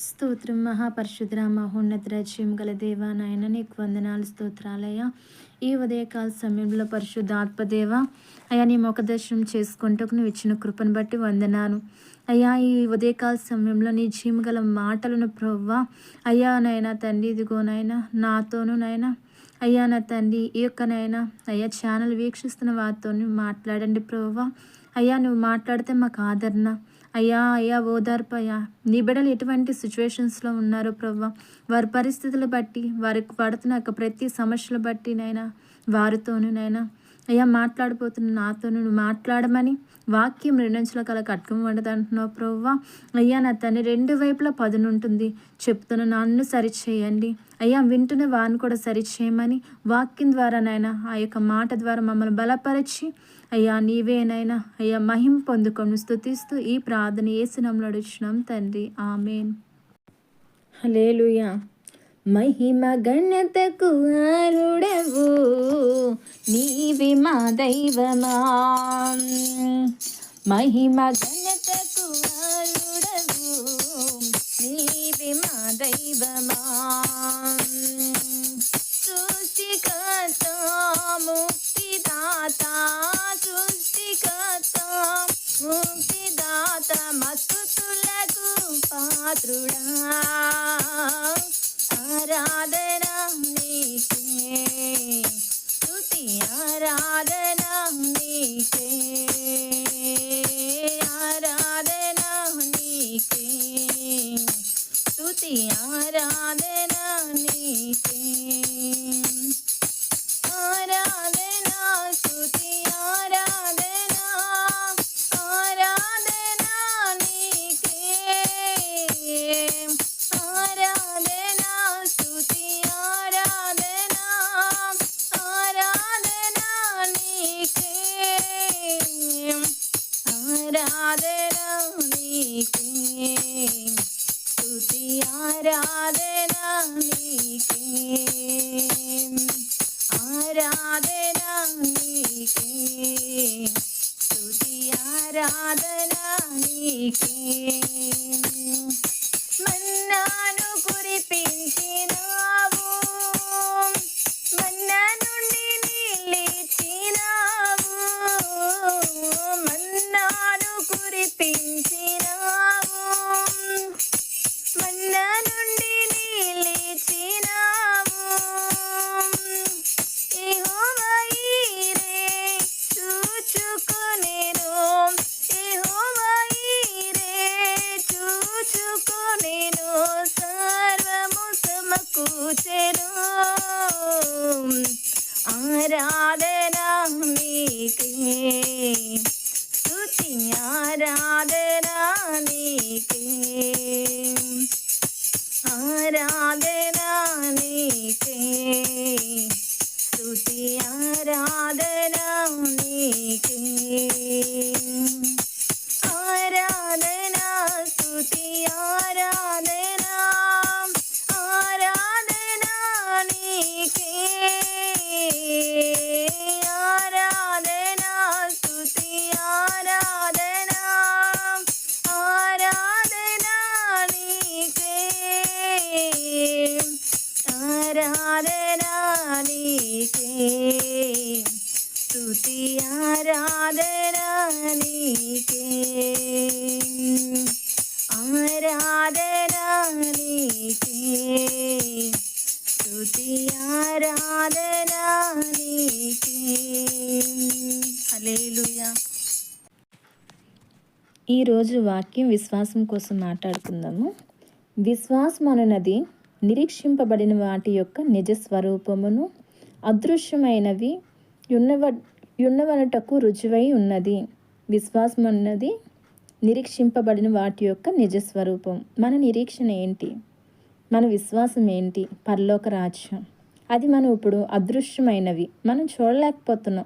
స్తోత్రం మహాపరిశుద్ర మహోన్నత రచయం గల దేవా నాయన నీకు వందనాలు స్తోత్రాలయ్యా. ఈ ఉదయకాల సమయంలో పరిశుద్ధ ఆత్మదేవ అయ్యా నీ ముఖదర్శనం చేసుకుంటూ నువ్వు ఇచ్చిన కృపను బట్టి వందనాను అయ్యా ఈ ఉదయకాల సమయంలో నీ జీము గల మాటలను ప్రవ్వా. అయ్యా నాయన తండ్రి ఇదిగో నాతోనూ నాయనా. అయ్యా నా తండ్రి ఈ యొక్క నాయన అయ్యా ఛానల్ వీక్షిస్తున్న వారితో మాట్లాడండి ప్రవ్వా. అయ్యా నువ్వు మాట్లాడితే మాకు ఆదరణ. అయ్యా అయ్యా ఓదార్పు అయ్యా నీ బిడ్డలు ఎటువంటి సిచ్యువేషన్స్లో ఉన్నారో ప్రవ్వ? వారి పరిస్థితులు బట్టి వారికి పడుతున్న యొక్క ప్రతి సమస్యలు బట్టి నైనా వారితోనూ నైనా. అయ్యా మాట్లాడిపోతున్న నాతోనూ నువ్వు మాట్లాడమని వాక్యం రెండంచుల కల కట్కం వండదు అంటున్నావు ప్రవ్వ. అయ్యా నా తన్ని రెండు వైపులా పదునుంటుంది చెప్తున్న నన్ను సరిచేయండి. అయ్యా వింటున్న వారిని కూడా సరిచేయమని వాక్యం ద్వారా నాయన ఆ యొక్క మాట ద్వారా మమ్మల్ని బలపరిచి అయ్యా నీవేనైనా అయ్యా మహిం పొందుకొని. స్థుతిస్తూ ఈ ప్రార్థన ఏసునంలో అడుగుతున్నాం తండ్రి. ఆమెన్. హలేలుయా మహిమ గణతకు అరుడవు. నీవి మా దైవమా. మహిమ గణతకు అరుడవు. నీవి మా దైవమా. సృష్టికర్త ముక్తిదాతా. సృష్టికర్త ముక్తిదాత మస్తుతులకు పాత్రుడా. ఆరాధన నీకే స్తుతి ఆరాధన నీకే. ఆరాధన స్తుతి ఆరాధన నీకే ఈరోజు వాక్యం విశ్వాసం కోసం మాట్లాడుకుందాము. విశ్వాసం అనున్నది నిరీక్షింపబడిన వాటి యొక్క నిజ స్వరూపమును అదృశ్యమైనవి యున్నవ యున్నవనటకు రుజువై ఉన్నది. విశ్వాసం అన్నది నిరీక్షింపబడిన వాటి యొక్క నిజ స్వరూపం మన నిరీక్షణ ఏంటి? మన విశ్వాసం ఏంటి? పరలోక రాజ్యం. అది మనం ఇప్పుడు అదృశ్యమైనవి. మనం చూడలేకపోతున్నాం.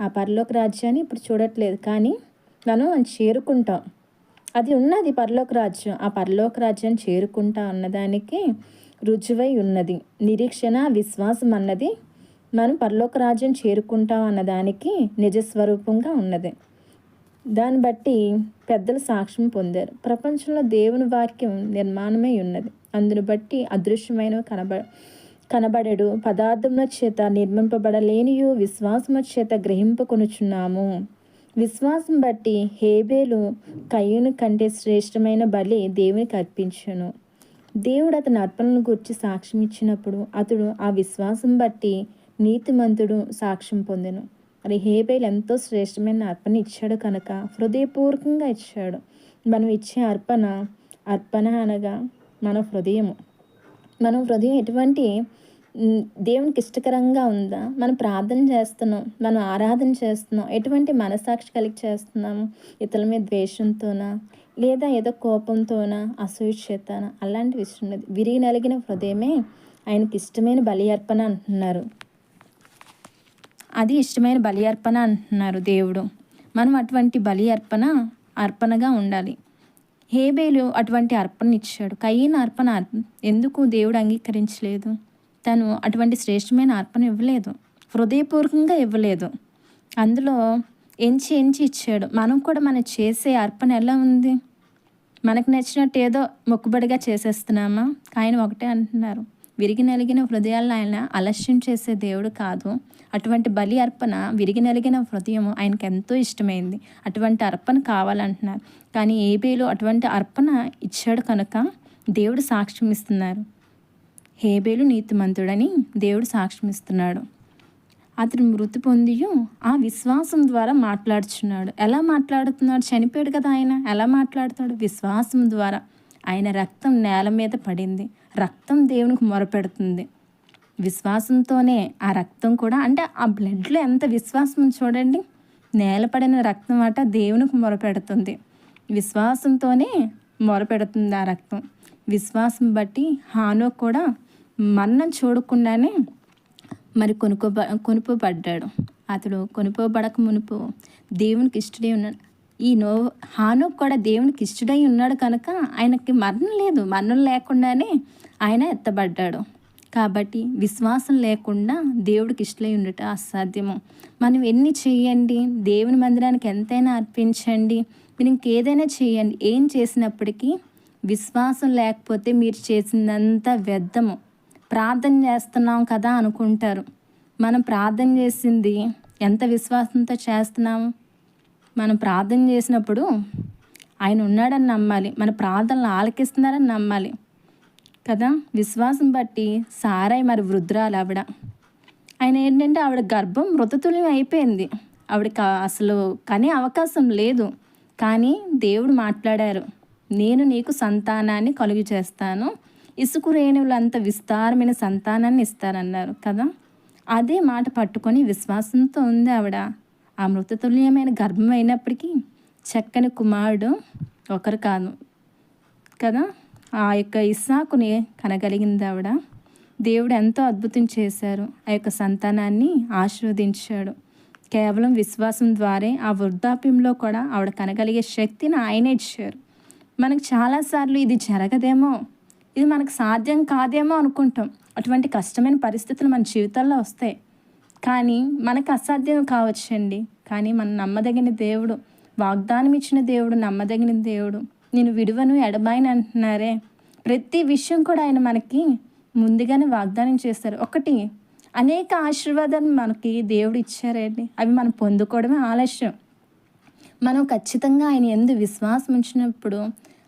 ఆ పరలోక రాజ్యాన్ని ఇప్పుడు చూడట్లేదు. కానీ మనం చేరుకుంటాం. అది ఉన్నది పరలోక రాజ్యం. ఆ పరలోక రాజ్యాన్ని చేరుకుంటా అన్నదానికి రుజువై ఉన్నది. నిరీక్షణ విశ్వాసం అన్నది మనం పరలోక రాజ్యం చేరుకుంటాం అన్నదానికి నిజస్వరూపంగా ఉన్నది. దాన్ని బట్టి పెద్దలు సాక్ష్యం పొందారు. ప్రపంచంలో దేవుని వాక్యం నిర్మాణమై ఉన్నది. అందును బట్టి అదృశ్యమైన కనబ కనబడడు. పదార్థముల చేత నిర్మింపబడలేనియు విశ్వాసము చేత గ్రహింపకొనుచున్నాము. విశ్వాసం బట్టి హేబేలు కయ్యూను కంటే శ్రేష్టమైన బలి దేవునికి అర్పించను. దేవుడు అతని అర్పణను గురించి సాక్ష్యం ఇచ్చినప్పుడు అతడు ఆ విశ్వాసం బట్టి నీతిమంతుడు సాక్ష్యం పొందెను. మరి హేబేల్ ఎంతో శ్రేష్టమైన అర్పణ ఇచ్చాడు కనుక హృదయపూర్వకంగా ఇచ్చాడు. మనం ఇచ్చే అర్పణ అర్పణ అనగా మన హృదయము. మన హృదయం ఎటువంటి దేవునికి ఇష్టకరంగా ఉందా? మనం ప్రార్థన చేస్తున్నాం మనం ఆరాధన చేస్తున్నాం ఎటువంటి మనసాక్షి కలిగి చేస్తున్నాము? ఇతరుల మీద ద్వేషంతోనా? లేదా ఏదో కోపంతోనా? అసూయ అలాంటి విషయం లేదు విరిగి నలిగిన హృదయమే ఆయనకి ఇష్టమైన బలి అర్పణ అంటున్నారు. అది ఇష్టమైన బలి అర్పణ అంటున్నారు దేవుడు. మనం అటువంటి బలి అర్పణ అర్పణగా ఉండాలి. హేబేలు అటువంటి అర్పణ ఇచ్చాడు. కయ్యిన అర్పణ ఎందుకు దేవుడు అంగీకరించలేదు? తను అటువంటి శ్రేష్టమైన అర్పణ ఇవ్వలేదు. హృదయపూర్వకంగా ఇవ్వలేదు. అందులో ఎంచి ఎంచి ఇచ్చాడు. మనం కూడా మనం చేసే అర్పణ ఎలా ఉంది? మనకు నచ్చినట్టు ఏదో మొక్కుబడిగా చేసేస్తున్నామా? ఆయన ఒకటే అంటున్నారు. విరిగి నలిగిన హృదయాలను ఆయన అలస్యం చేసే దేవుడు కాదు. అటువంటి బలి అర్పణ విరిగి నలిగిన హృదయం ఆయనకు ఎంతో ఇష్టమైంది. అటువంటి అర్పణ కావాలంటున్నారు. కానీ ఏబేలు అటువంటి అర్పణ ఇచ్చాడు కనుక దేవుడు సాక్ష్యం ఇస్తున్నారు. హేబేలు నీతిమంతుడని దేవుడు సాక్ష్యం ఇస్తున్నాడు. అతను మృతి పొంది ఆ విశ్వాసం ద్వారా మాట్లాడుచున్నాడు. ఎలా మాట్లాడుతున్నాడు? చనిపోయాడు కదా ఆయన. ఎలా మాట్లాడుతున్నాడు? విశ్వాసం ద్వారా. ఆయన రక్తం నేల మీద పడింది. రక్తం దేవునికి మొరపెడుతుంది. విశ్వాసంతోనే ఆ రక్తం కూడా అంటే ఆ బ్లడ్లో ఎంత విశ్వాసం చూడండి. నేలపడిన రక్తం అట దేవునికి మొరపెడుతుంది. విశ్వాసంతోనే మొరపెడుతుంది ఆ రక్తం. విశ్వాసం బట్టి హానో కూడా మరణం చూడకుండానే మరి కొనుక్కో కొనుక్కోబడ్డాడు అతడు కొనుక్కోబడక మునుపు దేవునికి ఇష్టడే ఉన్నాడు ఈ నో హాను కూడా దేవునికి ఇష్టడై ఉన్నాడు కనుక ఆయనకి మరణం లేదు. మరణం లేకుండానే ఆయన ఎత్తబడ్డాడు. కాబట్టి విశ్వాసం లేకుండా దేవుడికి ఇష్టలై ఉండటం అసాధ్యము. మనం ఎన్ని చేయండి? దేవుని మందిరానికి ఎంతైనా అర్పించండి. మీరు ఇంకేదైనా చేయండి. ఏం చేసినప్పటికీ విశ్వాసం లేకపోతే మీరు చేసిందంతా వ్యర్థము. ప్రార్థన చేస్తున్నాం కదా అనుకుంటారు. మనం ప్రార్థన చేసింది ఎంత విశ్వాసంతో చేస్తున్నాము మనం ప్రార్థన చేసినప్పుడు ఆయన ఉన్నాడని నమ్మాలి. మన ప్రార్థనలు ఆలకిస్తున్నారని నమ్మాలి. కదా? విశ్వాసం బట్టి సారాయి మరి వృద్ధురాలు ఆవిడ. ఆయన ఏంటంటే ఆవిడ గర్భం మృతతుల్యం అయిపోయింది. ఆవిడకి అసలు కనే అవకాశం లేదు. కానీ దేవుడు మాట్లాడారు నేను నీకు సంతానాన్ని కలుగు చేస్తాను. ఇసుకు రేణువులంత విస్తారమైన సంతానాన్ని ఇస్తారన్నారు కదా? అదే మాట పట్టుకొని విశ్వాసంతో ఉంది ఆవిడ. ఆ మృతతుల్యమైన గర్భం అయినప్పటికీ చక్కని కుమారుడు ఒకరు కాదు కదా? ఆ యొక్క ఇస్సాకుని కనగలిగింది ఆవిడ. దేవుడు ఎంతో అద్భుతం చేశారు. ఆ యొక్క సంతానాన్ని ఆశీర్వదించాడు. కేవలం విశ్వాసం ద్వారే ఆ వృద్ధాప్యంలో కూడా ఆవిడ కనగలిగే శక్తిని ఆయనే ఇచ్చారు. మనకు చాలాసార్లు ఇది జరగదేమో ఇది మనకు సాధ్యం కాదేమో అనుకుంటాం. అటువంటి కష్టమైన పరిస్థితులు మన జీవితాల్లో వస్తాయి. కానీ మనకు అసాధ్యం కావచ్చండి. కానీ మన నమ్మదగిన దేవుడు వాగ్దానం ఇచ్చిన దేవుడు నమ్మదగిన దేవుడు. నేను విడువను ఎడబాయిని అంటున్నారే. ప్రతి విషయం కూడా ఆయన మనకి ముందుగానే వాగ్దానం చేస్తారు. ఒకటి అనేక ఆశీర్వాదాలు మనకి దేవుడు ఇచ్చారండి అవి మనం పొందుకోవడమే ఆలస్యం. మనం ఖచ్చితంగా ఆయన ఎందు విశ్వాసం ఉంచినప్పుడు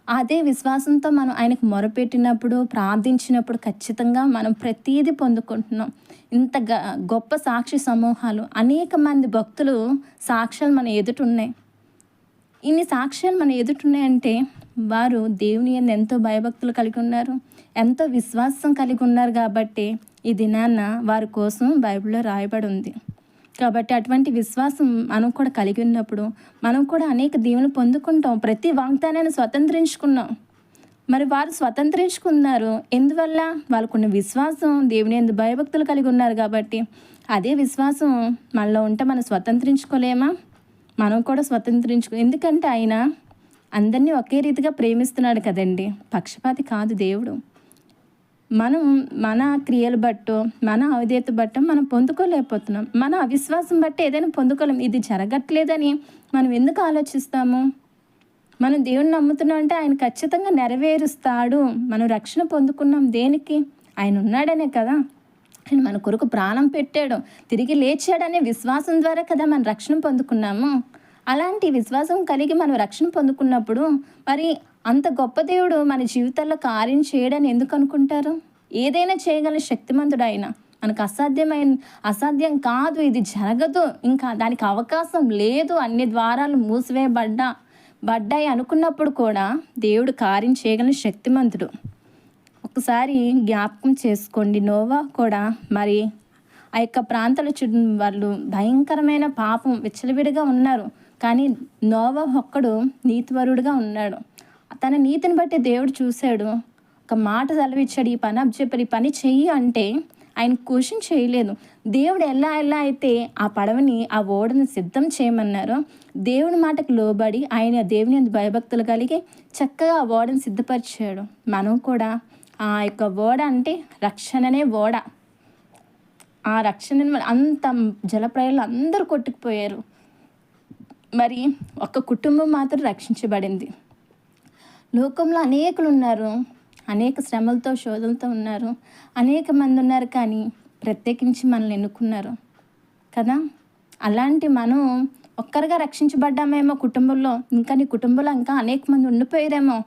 అదే విశ్వాసంతో మనం ఆయనకు మొరపెట్టినప్పుడు ప్రార్థించినప్పుడు ఖచ్చితంగా మనం ప్రతీది పొందుకుంటున్నాం. ఇంత గొప్ప సాక్షి సమూహాలు అనేక మంది భక్తులు సాక్ష్యాలు మన ఎదుటున్నాయి. ఇన్ని సాక్ష్యాలు మన ఎదుటున్నాయంటే వారు దేవుని ఎంతో భయభక్తులు కలిగి ఉన్నారు ఎంతో విశ్వాసం కలిగి ఉన్నారు కాబట్టి ఈ దినాన్న వారి కోసం బైబిల్లో రాయబడి ఉంది. కాబట్టి అటువంటి విశ్వాసం మనం కూడా కలిగి ఉన్నప్పుడు మనం కూడా అనేక దేవుని పొందుకుంటాం. ప్రతి వాగ్దానాన్ని స్వతంత్రించుకున్నాం. మరి వారు స్వతంత్రించుకున్నారు. ఎందువల్ల? వాళ్ళకున్న విశ్వాసం దేవుని ఎందు భయభక్తులు కలిగి ఉన్నారు కాబట్టి. అదే విశ్వాసం మనలో ఉంటే మనం స్వతంత్రించుకోలేమా? మనం కూడా స్వతంత్రించుకో ఎందుకంటే ఆయన అందరినీ ఒకే రీతిగా ప్రేమిస్తున్నాడు కదండి. పక్షపాతి కాదు దేవుడు. మనం మన క్రియలు బట్టో మన అవిధేత బట్టో మనం పొందుకోలేకపోతున్నాం. మన అవిశ్వాసం బట్టి ఏదైనా పొందుకోలేం. ఇది జరగట్లేదని మనం ఎందుకు ఆలోచిస్తాము? మనం దేవుడిని నమ్ముతున్నాం అంటే ఆయన ఖచ్చితంగా నెరవేరుస్తాడు. మనం రక్షణ పొందుకున్నాం దేనికి? ఆయన ఉన్నాడనే కదా. ఆయన మన కొరకు ప్రాణం పెట్టాడు. తిరిగి లేచాడనే విశ్వాసం ద్వారా కదా మనం రక్షణ పొందుకున్నాము. అలాంటి విశ్వాసం కలిగి మనం రక్షణ పొందుకున్నప్పుడు మరి అంత గొప్ప దేవుడు మన జీవితాల్లో కార్యం చేయడని ఎందుకు అనుకుంటారు? ఏదైనా చేయగల శక్తిమంతుడు ఆయన మనకు అసాధ్యమైన అసాధ్యం కాదు ఇది జరగదు. ఇంకా దానికి అవకాశం లేదు. అన్ని ద్వారాలు మూసివేయబడ్డా. బడ్డాయి అనుకున్నప్పుడు కూడా దేవుడు కార్యం చేయగలిగిన శక్తిమంతుడు. ఒకసారి జ్ఞాపకం చేసుకోండి. నోవా కూడా మరి ఆ యొక్క ప్రాంతాల చుట్టూ వాళ్ళు భయంకరమైన పాపం విచ్చలవిడిగా ఉన్నారు. కానీ నోవా ఒక్కడు నీతివరుడుగా ఉన్నాడు. తన నీతిని బట్టి దేవుడు చూశాడు. ఒక మాట సెలవిచ్చాడు. ఈ పని అబ్జెప్పారు ఈ పని చెయ్యి అంటే ఆయన క్వశ్చన్ చేయలేదు. దేవుడు ఎలా ఎలా అయితే ఆ పడవని ఆ ఓడను సిద్ధం చేయమన్నారో దేవుని మాటకు లోబడి ఆయన దేవుని భయభక్తులు కలిగి చక్కగా ఆ ఓడను సిద్ధపరిచాడు. మనం కూడా ఆ యొక్క ఓడ అంటే రక్షణనే ఓడ. ఆ రక్షణని అంత జలప్రయాలు అందరూ కొట్టుకుపోయారు. మరి ఒక కుటుంబం మాత్రం రక్షించబడింది. లోకంలో అనేకులు ఉన్నారు. అనేక శ్రమలతో శోధనతో ఉన్నారు. అనేక మంది ఉన్నారు కానీ ప్రత్యేకించి మనల్ని ఎన్నుకున్నారు. కదా? అలాంటి మనం ఒక్కరిగా రక్షించబడ్డామేమో కుటుంబంలో ఇంకా నీ కుటుంబంలో ఇంకా అనేక మంది ఉండిపోయారేమో.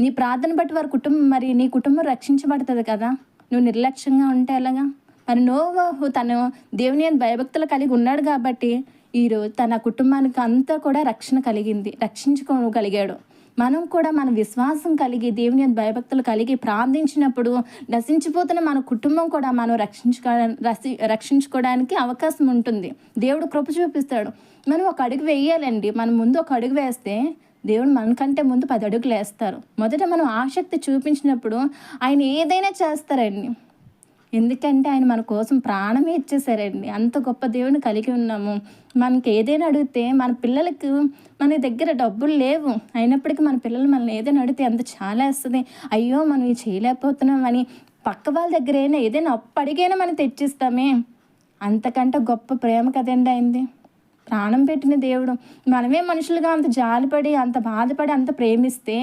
నీ ప్రార్థన బట్టి వారి కుటుంబం మరి నీ కుటుంబం రక్షించబడుతుంది కదా? నువ్వు నిర్లక్ష్యంగా ఉంటే ఎలాగా? మరి నోవాహు తను దేవుని అని భయభక్తులు కలిగి ఉన్నాడు కాబట్టి ఈరోజు తన కుటుంబానికి అంతా కూడా రక్షణ కలిగింది రక్షించుకోగలిగాడు. మనం కూడా మన విశ్వాసం కలిగి దేవుని భయభక్తులు కలిగి ప్రార్థించినప్పుడు నశించిపోతున్న మన కుటుంబం కూడా మనం రక్షించుకో రసి రక్షించుకోవడానికి అవకాశం ఉంటుంది. దేవుడు కృప చూపిస్తాడు. మనం ఒక అడుగు వేయాలండి. మనం ముందు ఒక అడుగు వేస్తే దేవుడు మనకంటే ముందు పది అడుగులు వేస్తారు. మొదట మనం ఆసక్తి చూపించినప్పుడు ఆయన ఏదైనా చేస్తారండి. ఎందుకంటే ఆయన మన కోసం ప్రాణమే ఇచ్చేసారండి అంత గొప్ప దేవుని కలిగి ఉన్నాము. మనకి ఏదైనా అడిగితే మన పిల్లలకు మన దగ్గర డబ్బులు లేవు. అయినప్పటికీ మన పిల్లలు మనల్ని ఏదైనా అడిగితే అంత చాలా వేస్తుంది అయ్యో మనం ఇది చేయలేకపోతున్నాం అని పక్క వాళ్ళ దగ్గర అయినా ఏదైనా అప్పు అడిగైనా మనం తెచ్చిస్తామే. అంతకంటే గొప్ప ప్రేమ కదండి అయింది ప్రాణం పెట్టిన దేవుడు. మనమే మనుషులుగా అంత జాలిపడి అంత బాధపడి అంత ప్రేమిస్తే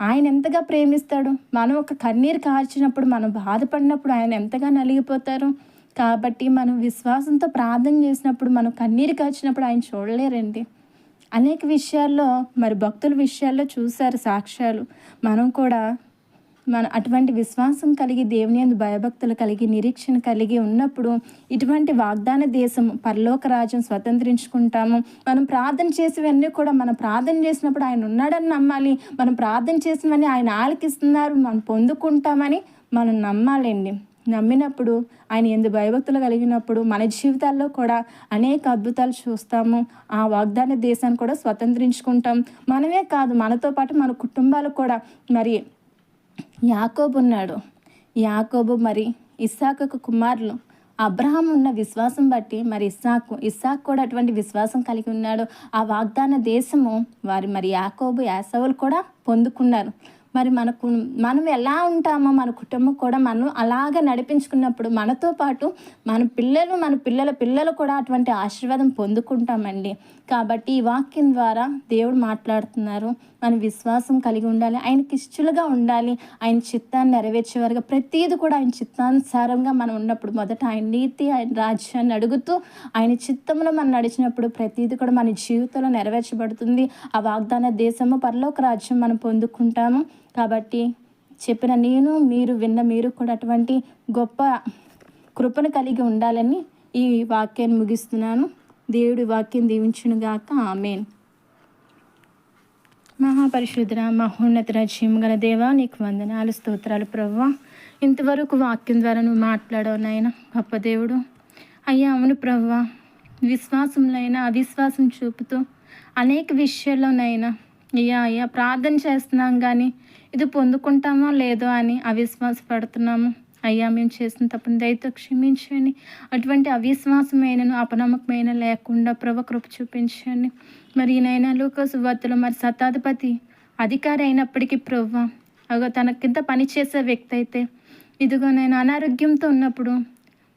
ఆయన ఎంతగా ప్రేమిస్తాడు? మనం ఒక కన్నీరు కార్చినప్పుడు మనం బాధపడినప్పుడు ఆయన ఎంతగా నలిగిపోతారు? కాబట్టి మనం విశ్వాసంతో ప్రార్థన చేసినప్పుడు మనం కన్నీరు కార్చినప్పుడు ఆయన చూడలేరండి. అనేక విషయాల్లో మరి భక్తుల విషయాల్లో చూశారు సాక్ష్యాలు. మనం కూడా మన అటువంటి విశ్వాసం కలిగి దేవుని అందు భయభక్తులు కలిగి నిరీక్షణ కలిగి ఉన్నప్పుడు ఇటువంటి వాగ్దాన దేశం పరలోక రాజ్యం స్వతంత్రించుకుంటాము. మనం ప్రార్థన చేసేవన్నీ కూడా మనం ప్రార్థన చేసినప్పుడు ఆయన ఉన్నాడని నమ్మాలి. మనం ప్రార్థన చేసినవన్నీ ఆయన ఆలకిస్తున్నారు. మనం పొందుకుంటామని మనం నమ్మాలండి. నమ్మినప్పుడు ఆయన ఎందు భయభక్తులు కలిగినప్పుడు మన జీవితాల్లో కూడా అనేక అద్భుతాలు చూస్తాము. ఆ వాగ్దాన దేశాన్ని కూడా స్వతంత్రించుకుంటాం. మనమే కాదు మనతో పాటు మన కుటుంబాలు కూడా మరి యాకోబు ఉన్నాడు. యాకోబు మరి ఇస్సాకు కుమారులు. అబ్రహాం ఉన్న విశ్వాసం బట్టి మరి ఇస్సాకు ఇస్సాకు కూడా అటువంటి విశ్వాసం కలిగి ఉన్నాడు. ఆ వాగ్దాన దేశము వారి మరి యాకోబు యాసవులు కూడా పొందుకున్నారు. మరి మనకు మనం ఎలా ఉంటామో మన కుటుంబం కూడా మనం అలాగ నడిపించుకున్నప్పుడు మనతో పాటు మన పిల్లలు మన పిల్లల పిల్లలు కూడా అటువంటి ఆశీర్వాదం పొందుకుంటామండి. కాబట్టి ఈ వాక్యం ద్వారా దేవుడు మాట్లాడుతున్నారు. మన విశ్వాసం కలిగి ఉండాలి. ఆయనకి ఇష్టలుగా ఉండాలి. ఆయన చిత్తాన్ని నెరవేర్చే వరకు ప్రతిదీ కూడా ఆయన చిత్తానుసారంగా మనం ఉన్నప్పుడు మొదట ఆయన నీతి ఆయన రాజ్యాన్ని అడుగుతూ ఆయన చిత్తంలో మనం నడిచినప్పుడు ప్రతిదీ కూడా మన జీవితంలో నెరవేర్చబడుతుంది. ఆ వాగ్దాన దేశము పరలోక రాజ్యం మనం పొందుకుంటాము. కాబట్టి చెప్పిన నేను మీరు విన్న మీరు కూడా అటువంటి గొప్ప కృపను కలిగి ఉండాలని ఈ వాక్యాన్ని ముగిస్తున్నాను. దేవుడి వాక్యం దీవించునుగాక ఆమెన్. మహాపరిశుద్ర మహోన్నత రజ్యం గల దేవా నీకు వందనాలు స్తోత్రాలు ప్రవ్వ ఇంతవరకు వాక్యం ద్వారా నువ్వు మాట్లాడవు నాయన గొప్ప దేవుడు. అయ్యా అవును ప్రవ్వ విశ్వాసంలో అవిశ్వాసం చూపుతూ అనేక విషయాల్లోనైనా అయ్యా అయ్యా ప్రార్థన చేస్తున్నాం కానీ ఇది పొందుకుంటామో లేదో అని అవిశ్వాసపడుతున్నాము. అయ్యా మేము చేసిన తప్పుని దయతో క్షమించండి. అటువంటి అవిశ్వాసమైనను అపనమ్మకమైన లేకుండా ప్రభ కృప చూపించండి. మరి నైనా లోక వార్తలో మరి శతాధిపతి అధికారి అయినప్పటికీ ప్రవ్వ అగో తనకింత పని చేసే వ్యక్తి అయితే ఇదిగో నేను అనారోగ్యంతో ఉన్నప్పుడు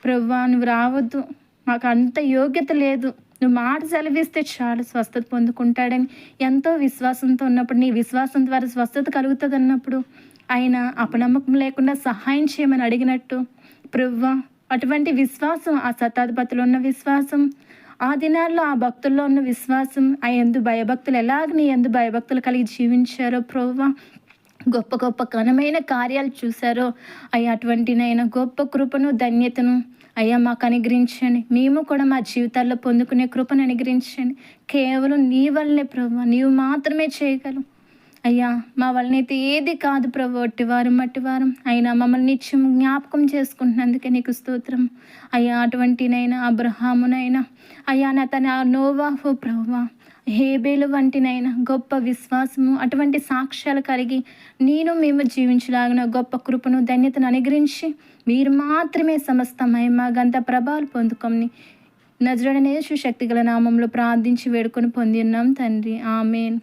ప్రవ్వా నువ్వు రావద్దు మాకు అంత యోగ్యత లేదు నువ్వు మాట సెలవిస్తే చాలు స్వస్థత పొందుకుంటాడని ఎంతో విశ్వాసంతో ఉన్నప్పుడు నీ విశ్వాసం ద్వారా స్వస్థత కలుగుతుంది అన్నప్పుడు ఆయన అపనమ్మకం లేకుండా సహాయం చేయమని అడిగినట్టు ప్రవ్వ అటువంటి విశ్వాసం ఆ శతాధిపతిలో ఉన్న విశ్వాసం ఆ దినాల్లో ఆ భక్తుల్లో ఉన్న విశ్వాసం ఆ ఎందు భయభక్తులు ఎలాగ నీ ఎందు భయభక్తులు కలిగి జీవించారో ప్రవ్వ? గొప్ప గొప్ప ఘనమైన కార్యాలు చూశారో? అయ్యా అటువంటినైనా గొప్ప కృపను ధన్యతను అయ్యా మాకు అనుగ్రహించండి. మేము కూడా మా జీవితాల్లో పొందుకునే కృపను అనుగ్రహించండి. కేవలం నీ వల్లనే ప్రభు నీవు మాత్రమే చేయగలవు. అయ్యా మా వలనైతే ఏది కాదు ప్రభు ఒట్టివారం మట్టివారం అయినా మమ్మల్ని నిత్యం జ్ఞాపకం చేసుకుంటున్నందుకే నీకు స్తోత్రం. అయ్యా అటువంటినైనా అబ్రహామునైనా. అయ్యా నా తన నోవాహు ప్రభువా హేబేలు వంటినైనా గొప్ప విశ్వాసము అటువంటి సాక్ష్యాలు కలిగి నేను మేము జీవించలాగిన గొప్ప కృపను ధన్యతను అనుగ్రహించి మీరు మాత్రమే సమస్త మహిమ గంత ప్రభావాలు పొందుకొని నజరడనేసు శక్తిగల నామంలో ప్రార్థించి వేడుకొని పొందిన్నాం తండ్రి. ఆమెన్.